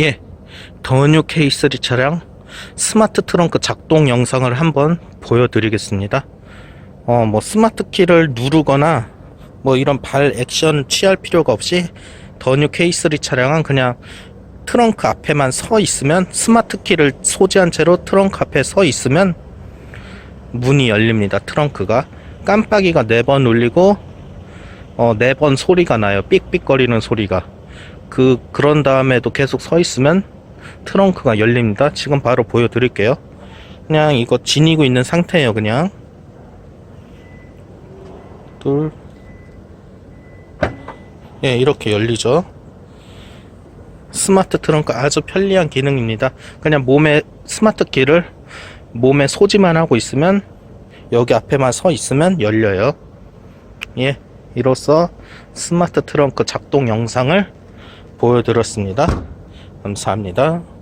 예, 더뉴 K3 차량 스마트 트렁크 작동 영상을 한번 보여드리겠습니다. 어, 뭐 스마트 키를 누르거나 뭐 이런 발 액션 취할 필요가 없이 더뉴 K3 차량은 그냥 트렁크 앞에만 서 있으면 스마트 키를 소지한 채로 트렁크 앞에 서 있으면 문이 열립니다. 트렁크가 깜빡이가 네 번 울리고 어, 네 번 소리가 나요. 삑삑거리는 소리가. 그 그런 다음에도 계속 서 있으면 트렁크가 열립니다. 지금 바로 보여드릴게요. 그냥 이거 지니고 있는 상태예요. 그냥 둘, 예 이렇게 열리죠. 스마트 트렁크 아주 편리한 기능입니다. 그냥 몸에 스마트 키를 몸에 소지만 하고 있으면 여기 앞에만 서 있으면 열려요. 예, 이로써 스마트 트렁크 작동 영상을 보여드렸습니다. 감사합니다.